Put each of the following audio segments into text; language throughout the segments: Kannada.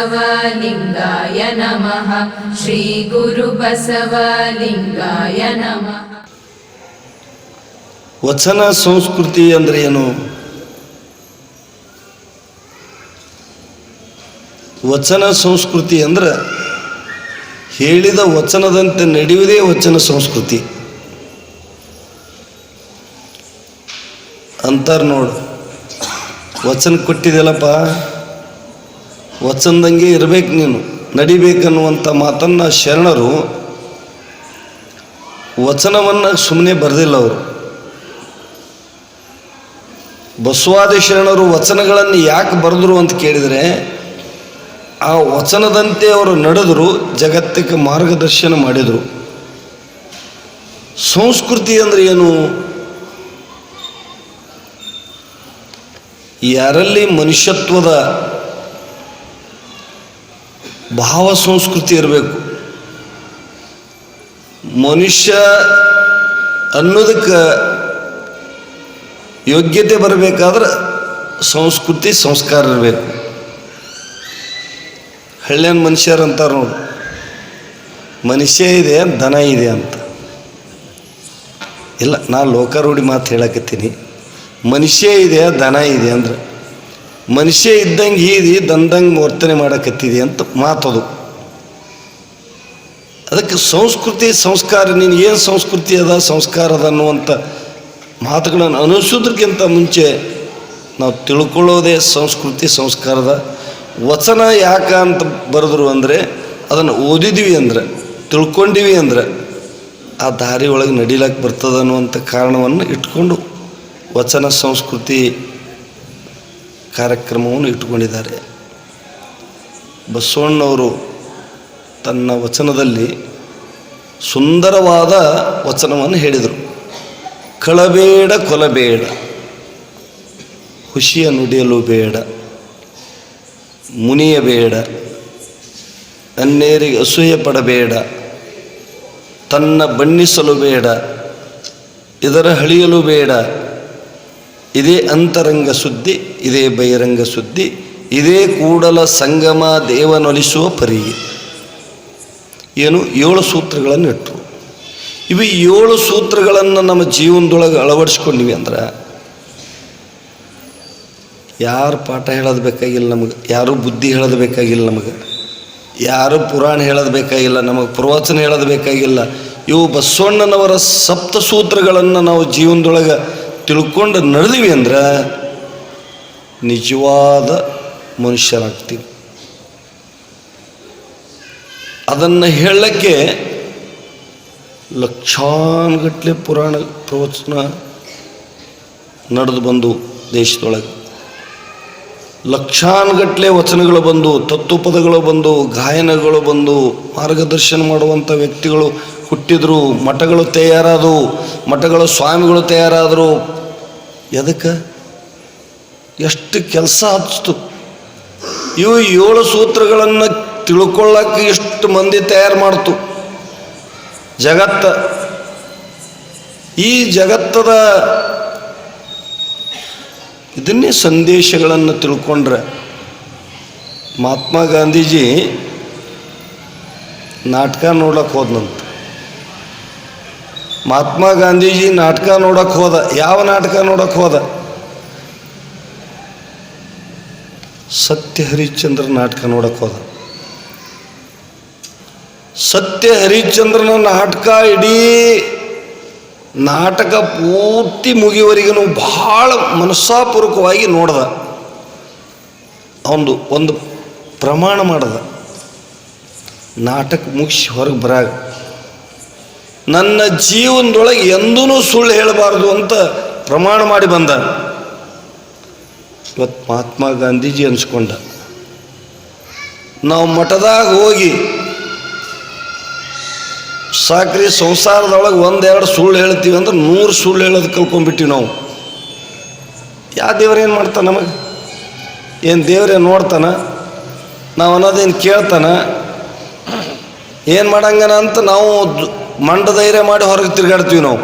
श्रीगुरुबसवलिङ्गाय नमः श्रीगुरुबसवलिङ्गाय नमः ವಚನ ಸಂಸ್ಕೃತಿ ಅಂದರೆ ಏನು ವಚನ ಸಂಸ್ಕೃತಿ ಅಂದ್ರೆ ಹೇಳಿದ ವಚನದಂತೆ ನಡೆಯುವುದೇ ವಚನ ಸಂಸ್ಕೃತಿ ಅಂತಾರ ನೋಡು ವಚನ ಕೊಟ್ಟಿದೆಯಲ್ಲಪ್ಪ ವಚನದಂಗೆ ಇರಬೇಕು ನೀನು. ನಡಿಬೇಕನ್ನುವಂಥ ಮಾತನ್ನು ಶರಣರು ವಚನವನ್ನು ಸುಮ್ಮನೆ ಬರೆದಿಲ್ಲ ಅವರು. ಬಸವಾದಿ ಶರಣರು ವಚನಗಳನ್ನು ಯಾಕೆ ಬರೆದ್ರು ಅಂತ ಕೇಳಿದರೆ, ಆ ವಚನದಂತೆ ಅವರು ನಡೆದರು, ಜಗತ್ತಿಗೆ ಮಾರ್ಗದರ್ಶನ ಮಾಡಿದರು. ಸಂಸ್ಕೃತಿ ಅಂದರೆ ಏನು? ಯಾರಲ್ಲಿ ಮನುಷ್ಯತ್ವದ ಭಾವ ಸಂಸ್ಕೃತಿ ಇರಬೇಕು. ಮನುಷ್ಯ ಅನ್ನೋದಕ್ಕೆ ಯೋಗ್ಯತೆ ಬರಬೇಕಾದ್ರೆ ಸಂಸ್ಕೃತಿ, ಸಂಸ್ಕಾರ ಇರಬೇಕು. ಹಳ್ಳಿಯನ್ ಮನುಷ್ಯರು ಅಂತಾರೆ ನೋಡಿ. ಮನುಷ್ಯ ಇದೆ ದನ ಇದೆ ಅಂತ. ಇಲ್ಲ ನಾನು ಲೋಕಾರೂಢಿ ಮಾತು ಹೇಳಕತ್ತೀನಿ. ಮನುಷ್ಯ ಇದೆ ದನ ಇದೆ ಅಂದ್ರೆ ಮನುಷ್ಯ ಇದ್ದಂಗೆ ಹೀದಿ ದಂದಂಗೆ ವರ್ತನೆ ಮಾಡಕತ್ತಿದೆ ಅಂತ ಮಾತದು. ಅದಕ್ಕೆ ಸಂಸ್ಕೃತಿ ಸಂಸ್ಕಾರ ನೀನು ಏನು ಸಂಸ್ಕೃತಿ ಅದ, ಸಂಸ್ಕಾರ ಅದ ಅನ್ನುವಂಥ ಮಾತುಗಳನ್ನು ಅನಿಸೋದಕ್ಕಿಂತ ಮುಂಚೆ ನಾವು ತಿಳ್ಕೊಳ್ಳೋದೇ ಸಂಸ್ಕೃತಿ ಸಂಸ್ಕಾರದ ವಚನ ಯಾಕ ಅಂತ ಬರೆದ್ರು ಅಂದರೆ ಅದನ್ನು ಓದಿದ್ವಿ ಅಂದ್ರೆ, ತಿಳ್ಕೊಂಡಿವಿ ಅಂದ್ರೆ ಆ ದಾರಿ ಒಳಗೆ ನಡಿಲಕ್ಕೆ ಬರ್ತದೆ ಅನ್ನುವಂಥ ಕಾರಣವನ್ನು ಇಟ್ಕೊಂಡು ವಚನ ಸಂಸ್ಕೃತಿ ಕಾರ್ಯಕ್ರಮವನ್ನು ಇಟ್ಟುಕೊಂಡಿದ್ದಾರೆ. ಬಸವಣ್ಣವರು ತನ್ನ ವಚನದಲ್ಲಿ ಸುಂದರವಾದ ವಚನವನ್ನು ಹೇಳಿದರು. ಕಳಬೇಡ ಕೊಲಬೇಡ ಖುಷಿಯ ನುಡಿಯಲು ಬೇಡ, ಮುನಿಯಬೇಡ, ಅನ್ಯರಿಗೆ ಅಸೂಯೆ ಪಡಬೇಡ, ತನ್ನ ಬಣ್ಣಿಸಲು ಬೇಡ, ಇದರ ಹಳಿಯಲು ಬೇಡ ಇದೇ ಅಂತರಂಗ ಸುದ್ದಿ, ಇದೇ ಬಹಿರಂಗ ಸುದ್ದಿ, ಇದೇ ಕೂಡಲ ಸಂಗಮ ದೇವನೊಲಿಸುವ ಪರಿ ಏನು? ಏಳು ಸೂತ್ರಗಳನ್ನು ಇಟ್ಟರು ಇವು ಏಳು ಸೂತ್ರಗಳನ್ನು ನಮ್ಮ ಜೀವನದೊಳಗೆ ಅಳವಡಿಸ್ಕೊಂಡಿವಿ ಅಂದ್ರೆ, ಯಾರು ಪಾಠ ಹೇಳೋದು ಬೇಕಾಗಿಲ್ಲ ನಮಗೆ, ಯಾರು ಬುದ್ಧಿ ಹೇಳೋದು ಬೇಕಾಗಿಲ್ಲ ನಮಗೆ, ಯಾರು ಪುರಾಣ ಹೇಳೋದು ಬೇಕಾಗಿಲ್ಲ, ನಮಗೆ ಪ್ರವಚನ ಹೇಳೋದು ಬೇಕಾಗಿಲ್ಲ. ಇವು ಬಸವಣ್ಣನವರ ಸಪ್ತ ಸೂತ್ರಗಳನ್ನು ನಾವು ಜೀವನದೊಳಗೆ ತಿಳ್ಕೊಂಡು ನಡೆದಿವಿ ಅಂದ್ರೆ ನಿಜವಾದ ಮನುಷ್ಯರಾಗ್ತೀವಿ. ಅದನ್ನು ಹೇಳಕ್ಕೆ ಲಕ್ಷಾನುಗಟ್ಟಲೆ ಪುರಾಣ ಪ್ರವಚನ ನಡೆದು ಬಂದು ದೇಶದೊಳಗೆ. ಲಕ್ಷಾನುಗಟ್ಟಲೆ ವಚನಗಳು ಬಂದು, ತತ್ವಪದಗಳು ಬಂದು, ಗಾಯನಗಳು ಬಂದು, ಮಾರ್ಗದರ್ಶನ ಮಾಡುವಂಥ ವ್ಯಕ್ತಿಗಳು ಹುಟ್ಟಿದ್ರು, ಮಠಗಳು ತಯಾರಾದವು ಮಠಗಳು ಸ್ವಾಮಿಗಳು ತಯಾರಾದರು. ಎದಕ್ಕೆ? ಎಷ್ಟು ಕೆಲಸ ಹಚ್ತು ಇವು ಏಳು ಸೂತ್ರಗಳನ್ನು ತಿಳ್ಕೊಳ್ಳಕ್ಕೆ ಎಷ್ಟು ಮಂದಿ ತಯಾರು ಮಾಡ್ತು. ಜಗತ್ತ. ಈ ಜಗತ್ತದ ಇದನ್ನೇ ಸಂದೇಶಗಳನ್ನು ತಿಳ್ಕೊಂಡ್ರೆ ಮಹಾತ್ಮ ಗಾಂಧೀಜಿ ನಾಟಕ ನೋಡ್ಲಕ್ಕೆ ಹೋದ್ನಂತ. ಮಹಾತ್ಮ ಗಾಂಧೀಜಿ ನಾಟಕ ನೋಡಕ್ಕೆ ಹೋದ, ಯಾವ ನಾಟಕ ನೋಡಕ್ಕೆ ಹೋದ? ಸತ್ಯ ಹರಿಶ್ಚಂದ್ರ ನಾಟಕ ನೋಡಕ್ಕೆ ಹೋದ. ಸತ್ಯ ಹರಿಶ್ಚಂದ್ರನ ನಾಟಕ ಇಡೀ ನಾಟಕ ಪೂರ್ತಿ ಮುಗಿಯುವವರೆಗೂ ಭಾಳ ಮನಸ್ಸಾಪೂರ್ವಕವಾಗಿ ನೋಡ್ದ. ಅವನು ಒಂದು ಪ್ರಮಾಣ ಮಾಡ್ದ. ನಾಟಕ ಮುಗಿಸಿ ಹೊರಗೆ ಬರಾಗ ನನ್ನ ಜೀವನದೊಳಗೆ ಎಂದೂ ಸುಳ್ಳು ಹೇಳಬಾರ್ದು ಅಂತ ಪ್ರಮಾಣ ಮಾಡಿ ಬಂದ. ಇವತ್ತು ಮಹಾತ್ಮ ಗಾಂಧೀಜಿ ಅನ್ಸ್ಕೊಂಡ. ನಾವು ಮಠದಾಗ ಹೋಗಿ ಸಾಕ್ರಿ ಸಂಸಾರದೊಳಗೆ ಒಂದೆರಡು ಸುಳ್ಳು ಹೇಳ್ತೀವಿ ಅಂದ್ರೆ ನೂರು ಸುಳ್ಳು ಹೇಳೋದು ಕಲ್ಕೊಂಡ್ಬಿಟ್ಟಿವಿ ನಾವು. ಯಾವ ದೇವ್ರು ಏನು ಮಾಡ್ತಾನೆ ನಮಗೆ? ಏನು ದೇವ್ರೇನು ನೋಡ್ತಾನ? ನಾವು ಅನ್ನೋದೇನು ಕೇಳ್ತಾನ? ಏನು ಮಾಡಂಗನ ಅಂತ ನಾವು ಮಂಡ ಧೈರ್ಯ ಮಾಡಿ ಹೊರಗೆ ತಿರುಗಾಡ್ತೀವಿ ನಾವು.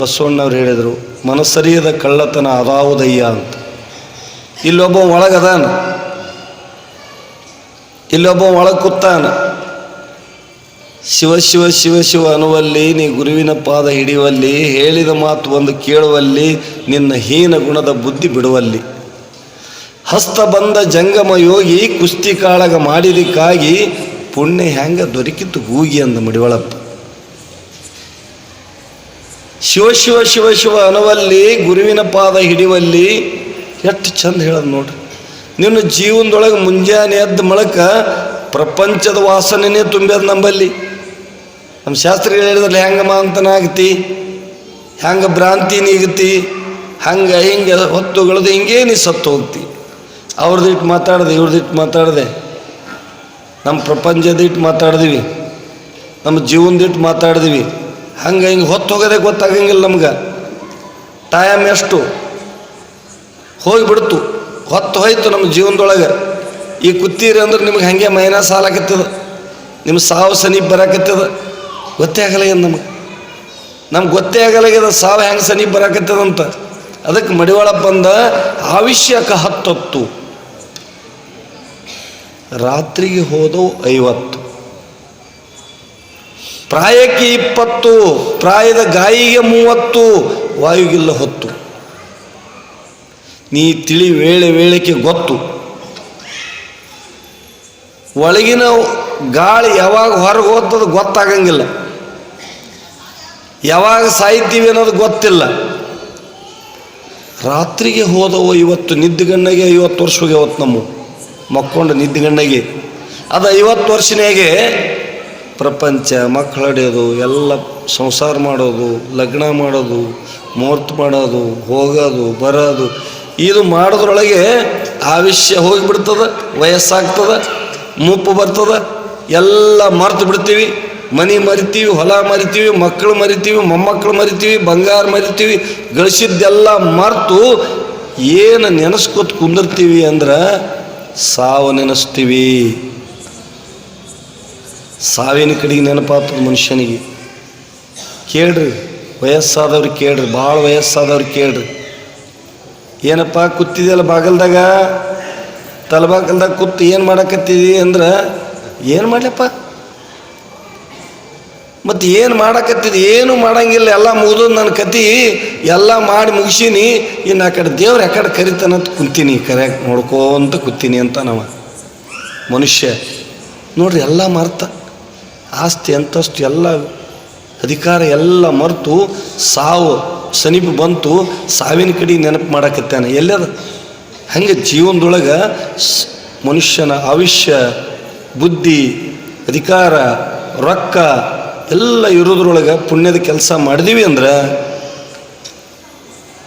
ಬಸವಣ್ಣವ್ರು ಹೇಳಿದರು, ಮನಸ್ಸರಿಯದ ಕಳ್ಳತನ ಅದಾವುದಯ್ಯ ಅಂತ. ಇಲ್ಲೊಬ್ಬ ಒಳಗದಾನ ಇಲ್ಲೊಬ್ಬ ಒಳಗೆ ಕೂತಾನ. ಶಿವ ಶಿವ ಶಿವ ಶಿವ ಅನ್ನುವಲ್ಲಿ, ನೀ ಗುರುವಿನ ಪಾದ ಹಿಡಿಯುವಲ್ಲಿ, ಹೇಳಿದ ಮಾತು ಒಂದು ಕೇಳುವಲ್ಲಿ, ನಿನ್ನ ಹೀನ ಗುಣದ ಬುದ್ಧಿ ಬಿಡುವಲ್ಲಿ. ಹಸ್ತ ಬಂದ ಜಂಗಮ ಯೋಗಿ ಕುಸ್ತಿ ಕಾಳಗ ಮಾಡಿದಕ್ಕಾಗಿ ಪುಣ್ಯ ಹ್ಯಾಂಗ ದೊರಕಿತ್ತು ಹೂಗಿ ಅಂದ ಮಡಿವಳಪ್ಪ. ಶಿವ ಶಿವ ಶಿವ ಶಿವ ಅನವಲ್ಲಿ ಗುರುವಿನ ಪಾದ ಹಿಡಿವಲ್ಲಿ ಎಷ್ಟು ಚಂದ ಹೇಳದ್ ನೋಡ್ರಿ. ನಿನ್ನ ಜೀವನದೊಳಗೆ ಮುಂಜಾನೆ ಎದ್ದ ಮೊಳಕ ಪ್ರಪಂಚದ ವಾಸನೆನೇ ತುಂಬ್ಯದ ನಂಬಲ್ಲಿ. ನಮ್ಮ ಶಾಸ್ತ್ರ ಹೇಳಿದ್ರಲ್ಲಿ ಹೆಂಗ ಮಾಂತನಾಗತಿ ಹೆಂಗೆ ಭ್ರಾಂತಿ ನೀಗತಿ? ಹಂಗೆ, ಹಿಂಗೆ ಹೊತ್ತುಗಳದು ಹಿಂಗೇ ನೀ ಸತ್ತು ಹೋಗ್ತಿ. ಅವ್ರದಿಟ್ಟು ಮಾತಾಡ್ದೆ, ಇವ್ರದಿಟ್ಟು ಮಾತಾಡ್ದೆ. ನಮ್ಮ ಪ್ರಪಂಚದಿಟ್ಟು ಮಾತಾಡಿದ್ವಿ. ನಮ್ಮ ಜೀವನದಿಟ್ಟು ಮಾತಾಡಿದ್ವಿ. ಹಂಗೆ ಹಿಂಗೆ ಹೊತ್ತು ಹೋಗೋದೇ ಗೊತ್ತಾಗಂಗಿಲ್ಲ ನಮ್ಗೆ. ಟೈಮ್ ಎಷ್ಟು? ಹೋಗಿಬಿಡ್ತು. ಹೊತ್ತು ಹೋಯ್ತು ನಮ್ಮ ಜೀವನದೊಳಗೆ. ಈ ಕುತ್ತೀರಿ ಅಂದ್ರೆ ನಿಮ್ಗೆ ಹಾಗೆ ಮೈನಸ್ ಸಾಲಾಕತ್ತದ ನಿಮ್ಮ ಸಾವು ಸನೀಪ್ ಬರಾಕತ್ತದ. ಗೊತ್ತೇ ಆಗಲ್ಲ ನಮಗೆ? ನಮ್ಗೆ ಗೊತ್ತೇ ಆಗಲಾಗ್ಯದ ಸಾವು ಹೆಂಗೆ ಸನೀಪ್ ಬರಾಕತ್ತದಂತ ಅದಕ್ಕೆ ಮಡಿವಾಳ ಬಂದ ಆವಿಷ್ಯಕ ಹತ್ತೊತ್ತು. ರಾತ್ರಿಗೆ ಹೋದವು ಐವತ್ತು. ಪ್ರಾಯಕ್ಕೆ ಇಪ್ಪತ್ತು, ಪ್ರಾಯದ ಗಾಯಿಗೆ ಮೂವತ್ತು, ವಾಯುಗಿಲ್ಲ ಹೊತ್ತು. ನೀ ತಿಳಿ ವೇಳೆ ವೇಳೆಗೆ ಗೊತ್ತು. ಒಳಗಿನ ಗಾಳಿ ಯಾವಾಗ ಹೊರಗೆ ಹೋಗ್ತದ ಗೊತ್ತಾಗಂಗಿಲ್ಲ. ಯಾವಾಗ ಸಾಯ್ತೀವಿ ಅನ್ನೋದು ಗೊತ್ತಿಲ್ಲ. ರಾತ್ರಿಗೆ ಹೋದವು ಇವತ್ತು ನಿದ್ದೆಗಣ್ಣಗೆ ಐವತ್ತು ವರ್ಷ ಹೋಗ್ಯಾವತ್ತು ನಮ್ಮ. ಮಕ್ಕೊಂಡು ನಿದ್ದೆಗಣ್ಣಗೆ ಅದು ಐವತ್ತು ವರ್ಷನಾಗೆ ಪ್ರಪಂಚ ಮಕ್ಕಳು ಎಲ್ಲ ಸಂಸಾರ ಮಾಡೋದು, ಲಗ್ನ ಮಾಡೋದು ಮುಹೂರ್ತ ಮಾಡೋದು, ಹೋಗೋದು, ಬರೋದು, ಇದು ಮಾಡೋದ್ರೊಳಗೆ ಆವಿಷ್ಯ ಹೋಗಿಬಿಡ್ತದ, ವಯಸ್ಸಾಗ್ತದ, ಮುಪ್ಪು ಬರ್ತದೆ, ಎಲ್ಲ ಮರ್ತು ಬಿಡ್ತೀವಿ. ಮನೆ ಮರಿತೀವಿ, ಹೊಲ ಮರಿತೀವಿ, ಮಕ್ಕಳು ಮರಿತೀವಿ, ಮೊಮ್ಮಕ್ಕಳು ಮರಿತೀವಿ, ಬಂಗಾರ ಮರಿತೀವಿ, ಗಳಿಸಿದ್ದೆಲ್ಲ ಮರ್ತು ಏನು ನೆನೆಸ್ಕೊತ್ ಕುಂದಿರ್ತೀವಿ ಅಂದ್ರೆ ಸಾವು ನೆನೆಸ್ತೀವಿ. ಸಾವಿನ ಕಡೆಗೆ ನೆನಪಾಗ್ತದ ಮನುಷ್ಯನಿಗೆ. ಕೇಳ್ರಿ ವಯಸ್ಸಾದವ್ರಿಗೆ ಕೇಳ್ರಿ, ಭಾಳ ವಯಸ್ಸಾದವ್ರು ಕೇಳ್ರಿ. ಏನಪ್ಪ ಕೂತಿದೆಯಲ್ಲ ಬಾಗಲ್ದಾಗ? ತಲಬಾಗಲ್ದಾಗ ಕೂತು ಏನು ಮಾಡಕತ್ತಿದಿ ಅಂದ್ರೆ, ಏನು ಮಾಡ್ಲಪ್ಪ? ಮತ್ತು ಏನು ಮಾಡಕತ್ತಿದ್ದು ಏನು ಮಾಡಂಗಿಲ್ಲ, ಎಲ್ಲ ಮುಗಿದು ನನ್ನ ಕತಿ, ಎಲ್ಲ ಮಾಡಿ ಮುಗಿಸೀನಿ. ಇನ್ನು ಆ ಕಡೆ ದೇವ್ರು ಆ ಕಡೆ ಕರಿತಾನಂತ ಕುಂತೀನಿ ಕರೆಯಾಗಿ ನೋಡ್ಕೋಂತ ಕೂತೀನಿ ಅಂತ ನಾವು. ಮನುಷ್ಯ, ನೋಡ್ರಿ ಎಲ್ಲ ಮರ್ತ, ಆಸ್ತಿ, ಅಂತಸ್ತು, ಎಲ್ಲ ಅಧಿಕಾರ ಎಲ್ಲ ಮರೆತು, ಸಾವು ಸಮೀಪ ಬಂತು, ಸಾವಿನ ಕಡೆ ನೆನಪು ಮಾಡಕತ್ತಾನೆ. ಎಲ್ಲದ ಹಂಗೆ ಜೀವನದೊಳಗೆ ಮನುಷ್ಯನ ಆಯುಷ್ಯ ಬುದ್ಧಿ, ಅಧಿಕಾರ, ರೊಕ್ಕ ಎಲ್ಲ ಇರೋದ್ರೊಳಗೆ ಪುಣ್ಯದ ಕೆಲಸ ಮಾಡಿದೀವಿ ಅಂದ್ರೆ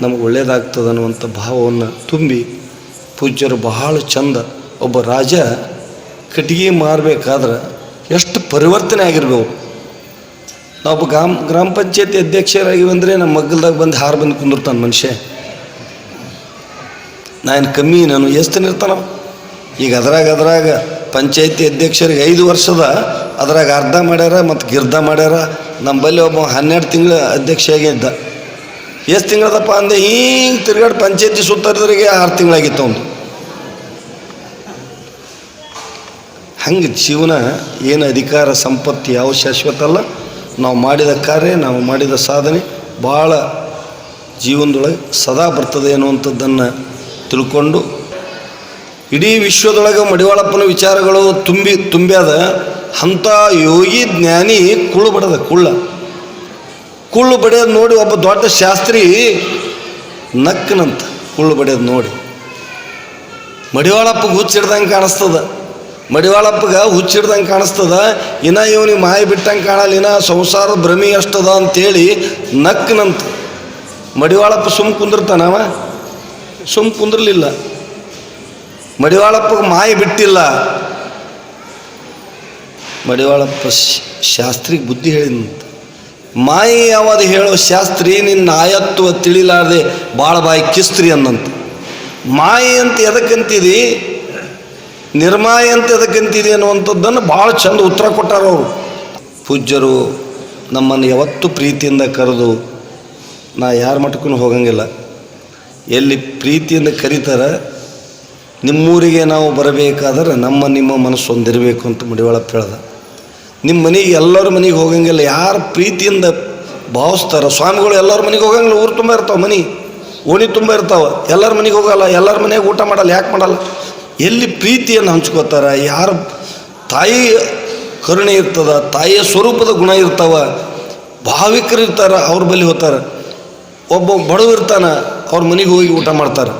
ನಮಗೆ ಒಳ್ಳೇದಾಗ್ತದೆ ಅನ್ನುವಂಥ ಭಾವವನ್ನು ತುಂಬಿ ಪೂಜ್ಯರು ಬಹಳ ಚಂದ ಒಬ್ಬ ರಾಜ ಕಟ್ಟಿಗೆ ಮಾರಬೇಕಾದ್ರೆ ಎಷ್ಟು ಪರಿವರ್ತನೆ ಆಗಿರ್ಬೇಕು. ನಾವು ಗ್ರಾಮ ಗ್ರಾಮ ಪಂಚಾಯತಿ ಅಧ್ಯಕ್ಷರಾಗಿ ಅಂದರೆ ನಮ್ಮ ಮಗ್ಗಲ್ದಾಗ ಬಂದು ಹಾರು ಬಂದು ಕುಂದಿರ್ತಾನೆ ಮನುಷ್ಯ. ನಾನು ಕಮ್ಮಿ, ನಾನು ಎಷ್ಟು ಇರ್ತಾನ ಈಗ ಅದ್ರಾಗ ಅದ್ರಾಗ ಪಂಚಾಯತಿ ಅಧ್ಯಕ್ಷರಿಗೆ ಐದು ವರ್ಷದ ಅದ್ರಾಗ ಅರ್ಧ ಮಾಡ್ಯಾರ ಮತ್ತು ಗಿರ್ಧ ಮಾಡ್ಯಾರ. ನಮ್ಮಲ್ಲಿ ಒಬ್ಬ ಹನ್ನೆರಡು ತಿಂಗಳ ಅಧ್ಯಕ್ಷ ಇದ್ದ ಎಷ್ಟು ತಿಂಗಳದಪ್ಪ ಅಂದೆ, ಹಿಂಗೆ ತಿರ್ಗಾಡಿ ಪಂಚಾಯತಿ ಸುತ್ತರಿದ್ರಿಗೆ ಆರು ತಿಂಗಳಾಗಿತ್ತು ಅವನು ಹಂಗೆ ಜೀವನ ಏನು ಅಧಿಕಾರ ಸಂಪತ್ತು ಯಾವ ಶಾಶ್ವತ ಅಲ್ಲ ನಾವು ಮಾಡಿದ ಕಾರ್ಯ, ನಾವು ಮಾಡಿದ ಸಾಧನೆ ಭಾಳ ಜೀವನದೊಳಗೆ ಸದಾ ಬರ್ತದೆ ಅನ್ನುವಂಥದ್ದನ್ನು ತಿಳ್ಕೊಂಡು ಇಡೀ ವಿಶ್ವದೊಳಗೆ ಮಡಿವಾಳಪ್ಪನ ವಿಚಾರಗಳು ತುಂಬಿ ತುಂಬ್ಯಾದ ಅಂಥ ಯೋಗಿ ಜ್ಞಾನಿ ಕುಳ್ಳು ಬಡದ, ಕುಳ್ಳ. ಕುಳ್ಳು ಬಡಿಯೋದು ನೋಡಿ ಒಬ್ಬ ದೊಡ್ಡ ಶಾಸ್ತ್ರಿ ನಕ್ಕನಂತ ಕುಳ್ಳು ಬಡಿಯೋದು ನೋಡಿ. ಮಡಿವಾಳಪ್ಪಗೆ ಹುಚ್ಚಿಡ್ದಂಗೆ ಕಾಣಿಸ್ತದ. ಮಡಿವಾಳಪ್ಪಗೆ ಹುಚ್ಚಿಡ್ದಂಗೆ ಕಾಣಿಸ್ತದ. ಇನ್ನ ಇವನಿಗೆ ಮಾಯ ಬಿಟ್ಟಂಗೆ ಕಾಣಲ್ಲ, ಇನ್ನ ಸಂಸಾರದ ಭ್ರಮಿ ಅಷ್ಟದ ಅಂತೇಳಿ ನಕ್ಕನಂತ. ಮಡಿವಾಳಪ್ಪ ಸುಮ್ ಕುಂದಿರ್ತಾನವ ಸುಮ್ ಕುಂದಿರ್ಲಿಲ್ಲ. ಮಡಿವಾಳಪ್ಪಗೆ ಮಾಯ ಬಿಟ್ಟಿಲ್ಲ. ಮಡಿವಾಳಪ್ಪ ಶಾಸ್ತ್ರಿಗೆ ಬುದ್ಧಿ ಹೇಳಿದಂತ. ಮಾಯಿ ಯಾವುದು ಹೇಳೋ ಶಾಸ್ತ್ರಿ ನಿನ್ನ ಆಯತ್ವ ತಿಳಿಲಾರದೆ ಭಾಳ ಬಾಯಿ ಕಿಸ್ತ್ರಿ ಅಂದಂತ ಮಾಯಿ ಅಂತ ಎದಕ್ಕಂತಿದಿ ನಿರ್ಮಾಯ ಅಂತ ಎದಕ್ಕಂತಿದೆ ಅನ್ನುವಂಥದ್ದನ್ನು ಭಾಳ ಚಂದ ಉತ್ತರ ಕೊಟ್ಟಾರ ಅವರು. ಪೂಜ್ಯರು ನಮ್ಮನ್ನು ಯಾವತ್ತೂ ಪ್ರೀತಿಯಿಂದ ಕರೆದು, ನಾ ಯಾರ ಮಟ್ಟಕ್ಕೂ ಹೋಗಂಗಿಲ್ಲ. ಎಲ್ಲಿ ಪ್ರೀತಿಯಿಂದ ಕರೀತಾರ, ನಿಮ್ಮೂರಿಗೆ ನಾವು ಬರಬೇಕಾದ್ರೆ ನಮ್ಮ ನಿಮ್ಮ ಮನಸ್ಸು ಒಂದಿರಬೇಕು ಅಂತ ಮಡಿವಾಳಪ್ಪ ಹೇಳ್ದ. ನಿಮ್ಮ ಮನೆಗೆ ಎಲ್ಲರ ಮನೆಗೆ ಹೋಗಂಗಿಲ್ಲ, ಯಾರು ಪ್ರೀತಿಯಿಂದ ಭಾವಿಸ್ತಾರ, ಸ್ವಾಮಿಗಳು ಎಲ್ಲರ ಮನೆಗೆ ಹೋಗಂಗಿಲ್ಲ, ಊರು ತುಂಬ ಇರ್ತಾವೆ, ಮನೆ. ಓಣಿ ತುಂಬ ಇರ್ತಾವೆ, ಎಲ್ಲರ ಮನೆಗೆ ಹೋಗಲ್ಲ, ಎಲ್ಲರ ಮನೆಗೆ ಊಟ ಮಾಡಲ್ಲ, ಯಾಕೆ ಮಾಡಲ್ಲ? ಎಲ್ಲಿ ಪ್ರೀತಿಯನ್ನು ಹಂಚ್ಕೋತಾರ, ಯಾರು ತಾಯಿ ಕರುಣೆ ಇರ್ತದ, ತಾಯಿಯ ಸ್ವರೂಪದ ಗುಣ ಇರ್ತಾವ, ಭಾವಿಕರು ಇರ್ತಾರ, ಅವ್ರ ಬಳಿ ಹೋಗ್ತಾರ. ಒಬ್ಬ ಬಡವ ಇರ್ತಾನ, ಅವ್ರ ಮನೆಗೆ ಹೋಗಿ ಊಟ ಮಾಡ್ತಾರೆ.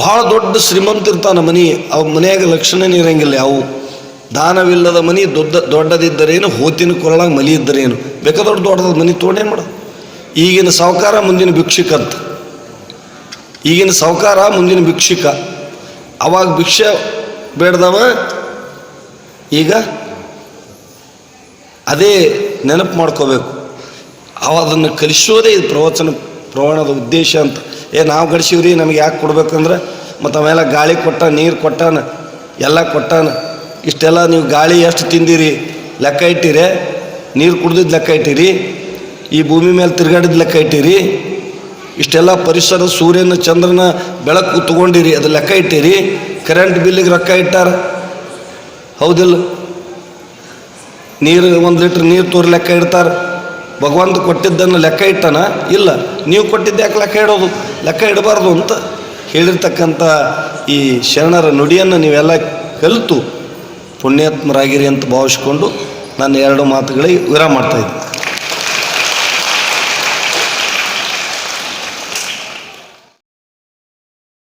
ಭಾಳ ದೊಡ್ಡ ಶ್ರೀಮಂತ ಇರ್ತಾನ ಮನೆ ಅವ್ರ ಮನೆಯಾಗ ಲಕ್ಷಣನೇ ಇರಂಗಿಲ್ಲ ಅವು ದಾನವಿಲ್ಲದ ಮನೆ ದೊಡ್ಡ ದೊಡ್ಡದಿದ್ದರೇನು? ಹೋತಿನ ಕೊರಳಾಗ ಮಲಿ ಇದ್ದರೇನು? ಬೇಕಾದೊಡ್ಡ ದೊಡ್ಡದ ಮನೆ ತೊಗೊಂಡೇನು ಮಾಡ. ಈಗಿನ ಸಾವುಕಾರ ಮುಂದಿನ ಭಿಕ್ಷುಕ ಅಂತ. ಈಗಿನ ಸಾವುಕಾರ ಮುಂದಿನ ಭಿಕ್ಷುಕ. ಅವಾಗ ಭಿಕ್ಷೆ ಬೇಡ್ದವ? ಈಗ ಅದೇ ನೆನಪು ಮಾಡ್ಕೋಬೇಕು. ಅವ ಅದನ್ನು ಕಲಿಸೋದೇ ಇದು ಪ್ರವಚನ, ಪ್ರವಣದ ಉದ್ದೇಶ ಅಂತ. ಏ, ನಾವು ಗಳಿಸೀವ್ರಿ ನಮಗೆ ಯಾಕೆ ಕೊಡ್ಬೇಕಂದ್ರೆ? ಮತ್ತು ಅವೆಲ್ಲ ಗಾಳಿ ಕೊಟ್ಟ ನೀರು ಕೊಟ್ಟಾನ, ಎಲ್ಲ ಕೊಟ್ಟಾನ. ಇಷ್ಟೆಲ್ಲ ನೀವು ಗಾಳಿ ಎಷ್ಟು ತಿಂದಿರಿ, ಲೆಕ್ಕ ಇಟ್ಟಿರಿ, ನೀರು ಕುಡ್ದಿದ್ದು ಲೆಕ್ಕ ಇಟ್ಟಿರಿ, ಈ ಭೂಮಿ ಮೇಲೆ ತಿರುಗಾಡಿದ ಲೆಕ್ಕ ಇಟ್ಟಿರಿ, ಇಷ್ಟೆಲ್ಲ ಪರಿಸರ, ಸೂರ್ಯನ, ಚಂದ್ರನ ಬೆಳಕು ತಗೊಂಡಿರಿ, ಅದು ಲೆಕ್ಕ ಇಟ್ಟಿರಿ ಕರೆಂಟ್ ಬಿಲ್ಲಿಗೆ ರೊಕ್ಕ ಇಟ್ಟಾರ, ಹೌದಿಲ್ಲ? ನೀರು ಒಂದು ಲೀಟ್ರ್ ನೀರು ತೋರಿ ಲೆಕ್ಕ ಇಡ್ತಾರೆ, ಭಗವಂತ ಕೊಟ್ಟಿದ್ದನ್ನು ಲೆಕ್ಕ ಇಟ್ಟನ? ಇಲ್ಲ. ನೀವು ಕೊಟ್ಟಿದ್ದು ಯಾಕೆ ಲೆಕ್ಕ ಇಡೋದು? ಲೆಕ್ಕ ಇಡಬಾರ್ದು ಅಂತ ಹೇಳಿರ್ತಕ್ಕಂಥ ಈ ಶರಣರ ನುಡಿಯನ್ನು ನೀವೆಲ್ಲ ಕಲಿತು ಪುಣ್ಯಾತ್ಮರಾಗಿರಿ ಅಂತ ಭಾವಿಸ್ಕೊಂಡು ನಾನು ಎರಡು ಮಾತುಗಳಿಗೆ ವಿರಾಮ ಮಾಡ್ತಾಯಿದ್ದೆ